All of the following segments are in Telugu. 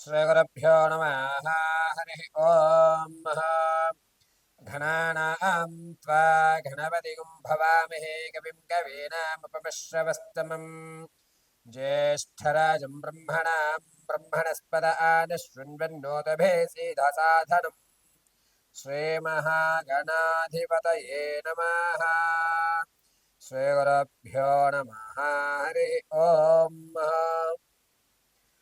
श्रीगुरुभ्यो नमः हरिः ॐ घनानां त्वा घनपतिगुं भवामहे कविं कवीनामुपमिश्रवस्तमम् ज्येष्ठराजं ब्रह्मणां ब्रह्मणस्पद आनशृण्वन्नोतभेसीधसाधनम् श्रीमहागणाधिपतये नमः श्रीगुरुभ्यो नमः हरिः ॐ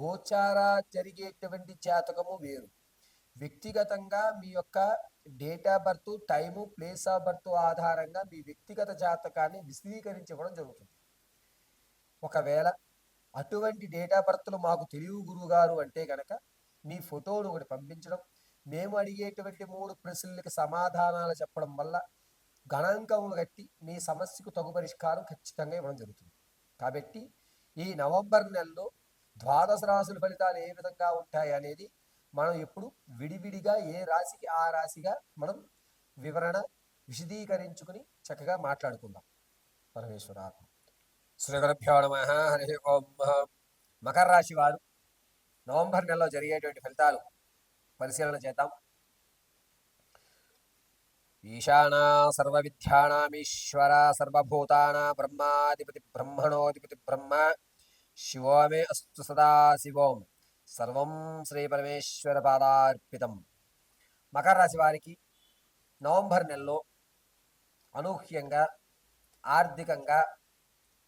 గోచార జరిగేటువంటి జాతకము వేరు. వ్యక్తిగతంగా మీ యొక్క date of birth time place of birth ఆధారంగా మీ వ్యక్తిగత జాతకాన్ని విశదీకరించడం జరుగుతుంది. ఒకవేళ అటువంటి డేట్ ఆఫ్ బర్త్లు మాకు తెలివి గురువు గారు అంటే కనుక మీ ఫోటోను ఒకటి పంపించడం మేము అడిగేటువంటి మూడు ప్రశ్నలకి సమాధానాలు చెప్పడం వల్ల గణాంకములు కట్టి మీ సమస్యకు తగు పరిష్కారం ఖచ్చితంగా ఇవ్వడం జరుగుతుంది. కాబట్టి ఈ నవంబర్ నెలలో ద్వాదశ రాశుల ఫలితాలు ఏ విధంగా ఉంటాయి అనేది మనం ఎప్పుడు విడివిడిగా ఏ రాశికి ఆ రాశిగా మనం వివరణ విశదీకరించుకుని చక్కగా మాట్లాడుకుందాం. పరమేశ్వర శ్రీ నమ. హరి ఓం మకర రాశి వారు నవంబర్ నెలలో జరిగేటువంటి ఫలితాలు పరిశీలన చేద్దాం. ఈశానా సర్వవిద్యానామీశ్వర సర్వభూతానా బ్రహ్మాధిపతి బ్రహ్మణోధిపతి బ్రహ్మ శివో మే అస్తు సదా శివోం సర్వం శ్రీ పరమేశ్వర పాదార్పితం మకర రాశి వారికి నవంబర్ నెలలో అనూహ్యంగా ఆర్థికంగా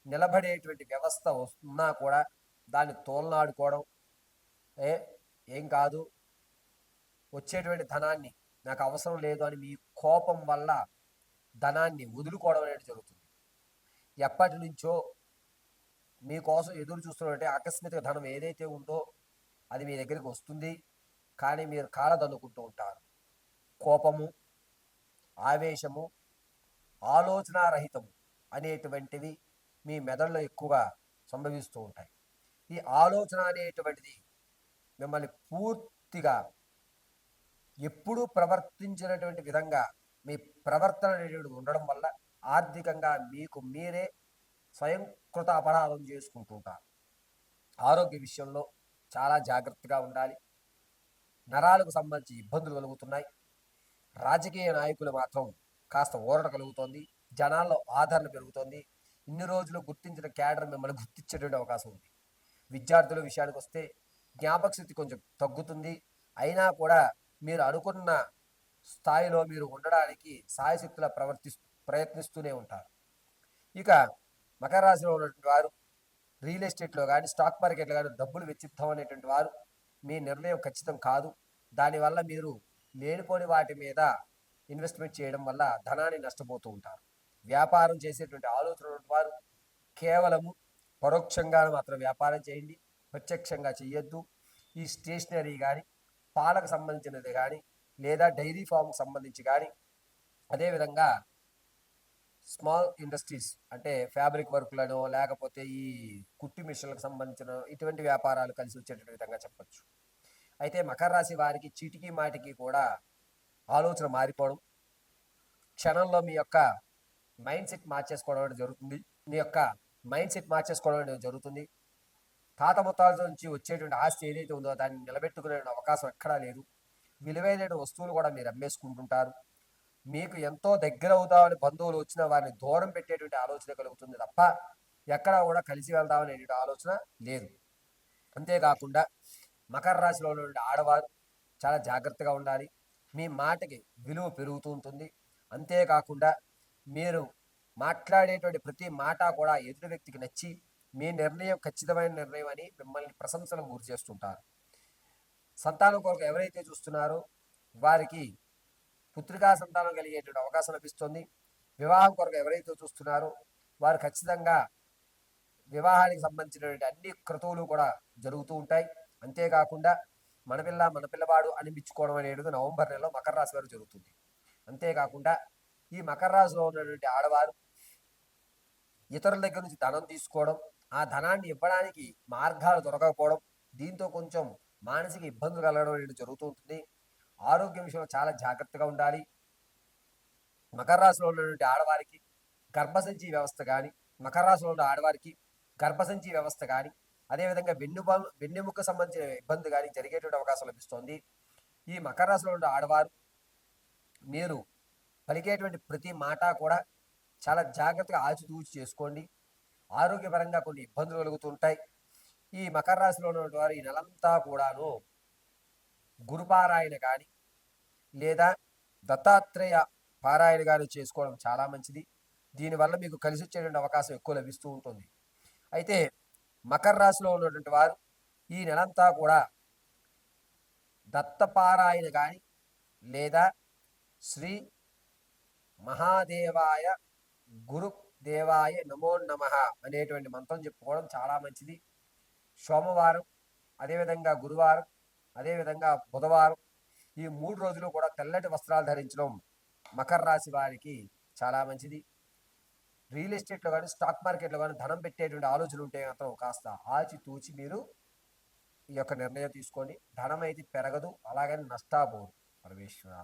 నిలబడేటువంటి వ్యవస్థ వస్తున్నా కూడా దాన్ని తోలనాడుకోవడం ఏ ఏం కాదు. వచ్చేటువంటి ధనాన్ని నాకు అవసరం లేదు అని మీ కోపం వల్ల ధనాన్ని వదులుకోవడం అనేది జరుగుతుంది. ఎప్పటి నుంచో మీకోసం ఎదురు చూస్తున్నట్టే ఆకస్మిక ధనం ఏదైతే ఉందో అది మీ దగ్గరికి వస్తుంది. కానీ మీరు కాలదన్నుకుంటూ ఉంటారు. కోపము ఆవేశము ఆలోచనారహితము అనేటువంటివి మీ మెదడులో ఎక్కువగా సంభవిస్తూ ఉంటాయి. ఈ ఆలోచన అనేటువంటిది మిమ్మల్ని పూర్తిగా ఎప్పుడూ ప్రవర్తించినటువంటి విధంగా మీ ప్రవర్తన అనేటువంటి ఉండడం వల్ల ఆర్థికంగా మీకు మీరే స్వయంకృత అపరాధం చేసుకుంటుంటారు ఆరోగ్య విషయంలో చాలా జాగ్రత్తగా ఉండాలి. నరాలకు సంబంధించి ఇబ్బందులు కలుగుతున్నాయి. రాజకీయ నాయకులు మాత్రం కాస్త ఊరట కలుగుతోంది. జనాల్లో ఆదరణ పెరుగుతోంది. ఇన్ని రోజులు గుర్తించిన క్యాడర్ మిమ్మల్ని గుర్తించేటువంటి అవకాశం ఉంది. విద్యార్థుల విషయానికి వస్తే జ్ఞాపక శక్తి కొంచెం తగ్గుతుంది. అయినా కూడా మీరు అనుకున్న స్థాయిలో మీరు ఉండడానికి సాయశక్తుల ప్రవర్తి ప్రయత్నిస్తూనే ఉంటారు. ఇక మకర రాశిలో ఉన్నటువంటి వారు రియల్ ఎస్టేట్లో కానీ స్టాక్ మార్కెట్లో కానీ డబ్బులు వెచ్చిద్దాం అనేటువంటి వారు మీ నిర్ణయం ఖచ్చితం కాదు. దానివల్ల మీరు లేనిపోని వాటి మీద ఇన్వెస్ట్మెంట్ చేయడం వల్ల ధనాన్ని నష్టపోతూ ఉంటారు. వ్యాపారం చేసేటువంటి ఆలోచన వారు కేవలము పరోక్షంగా మాత్రం వ్యాపారం చేయండి ప్రత్యక్షంగా చేయొద్దు ఈ స్టేషనరీ కానీ పాలకు సంబంధించినది కానీ లేదా డైరీ ఫామ్కి సంబంధించి కానీ అదేవిధంగా స్మాల్ ఇండస్ట్రీస్ అంటే ఫ్యాబ్రిక్ వర్క్లను లేకపోతే ఈ కుట్టి మిషన్లకు సంబంధించిన ఇటువంటి వ్యాపారాలు కలిసి వచ్చేటటువంటి విధంగా చెప్పచ్చు. అయితే మకర రాశి వారికి చీటికి మాటికి కూడా ఆలోచన మారిపోవడం క్షణంలో మీ యొక్క మైండ్ సెట్ మార్చేసుకోవడం అనేది జరుగుతుంది. మీ యొక్క మైండ్ సెట్ మార్చేసుకోవడం అనేది జరుగుతుంది. తాత ముత్తాల నుంచి వచ్చేటువంటి ఆస్తి ఏదైతే ఉందో దాన్ని నిలబెట్టుకునే అవకాశం ఎక్కడా లేదు. విలువైన వస్తువులు కూడా మీరు అమ్మేసుకుంటుంటారు. మీకు ఎంతో దగ్గర అవుతామని బంధువులు వచ్చిన వారిని దూరం పెట్టేటువంటి ఆలోచన కలుగుతుంది తప్ప ఎక్కడా కూడా కలిసి వెళ్దామనే ఆలోచన లేదు. అంతేకాకుండా మకర రాశిలో ఉన్నటువంటి ఆడవారు చాలా జాగ్రత్తగా ఉండాలి. మీ మాటకి విలువ పెరుగుతూ ఉంటుంది. అంతేకాకుండా మీరు మాట్లాడేటువంటి ప్రతి మాట కూడా ఎదుటి వ్యక్తికి నచ్చి మీ నిర్ణయం ఖచ్చితమైన నిర్ణయం అని మిమ్మల్ని ప్రశంసలకు గురి చేస్తుంటారు సంతానం కొరకు ఎవరైతే చూస్తున్నారో వారికి పుత్రికా సంతానం కలిగేటువంటి అవకాశం లభిస్తుంది. వివాహం కొరకు ఎవరైతే చూస్తున్నారో వారు ఖచ్చితంగా వివాహానికి సంబంధించినటువంటి అన్ని క్రతువులు కూడా జరుగుతూ ఉంటాయి. అంతేకాకుండా మన పిల్ల మన పిల్లవాడు అనిపించుకోవడం అనేది నవంబర్ నెలలో మకర రాశి వారు జరుగుతుంది. అంతేకాకుండా ఈ మకర రాశిలో ఉన్నటువంటి ఆడవారు ఇతరుల దగ్గర నుంచి ధనం తీసుకోవడం ఆ ధనాన్ని ఇవ్వడానికి మార్గాలు దొరకకపోవడం దీంతో కొంచెం మానసిక ఇబ్బందులు కలగడం అనేది జరుగుతూ ఉంటుంది. ఆరోగ్యం విషయంలో చాలా జాగ్రత్తగా ఉండాలి. మకర రాశిలో ఉన్నటువంటి ఆడవారికి గర్భసంచి వ్యవస్థ కానీ మకర రాశిలో ఉన్న ఆడవారికి గర్భసంచి వ్యవస్థ కానీ అదేవిధంగా వెన్నుబా వెన్నెముక సంబంధించిన ఇబ్బంది కానీ జరిగేటువంటి అవకాశం లభిస్తుంది. ఈ మకర రాశిలో ఉన్న ఆడవారు మీరు పలికేటువంటి ప్రతి మాట కూడా చాలా జాగ్రత్తగా ఆచితూచి చేసుకోండి. ఆరోగ్యపరంగా కొన్ని ఇబ్బందులు కలుగుతుంటాయి ఈ మకర రాశిలో ఉన్నటువంటి వారు ఈ నెలంతా కూడాను గురుపారాయణ కానీ లేదా దత్తాత్రేయ పారాయణ కానీ చేసుకోవడం చాలా మంచిది. దీనివల్ల మీకు కలిసి వచ్చేటువంటి అవకాశం ఎక్కువ లభిస్తూ ఉంటుంది. అయితే మకర రాశిలో ఉన్నటువంటి వారు ఈ నెలంతా కూడా దత్తపారాయణ కానీ లేదా శ్రీ మహాదేవాయ గురు దేవాయ నమో నమ అనేటువంటి మంత్రం చెప్పుకోవడం చాలా మంచిది. సోమవారం అదేవిధంగా గురువారం అదేవిధంగా బుధవారం ఈ మూడు రోజులు కూడా తెల్లటి వస్త్రాలు ధరించడం మకర రాశి వారికి చాలా మంచిది. రియల్ ఎస్టేట్లో కానీ స్టాక్ మార్కెట్లో కానీ ధనం పెట్టేటువంటి ఆలోచనలు ఉంటే మాత్రం కాస్త ఆచి తూచి మీరు ఈ యొక్క నిర్ణయం తీసుకోండి. ధనం అయితే పెరగదు అలాగని నష్టాపోదు పరమేశ్వర.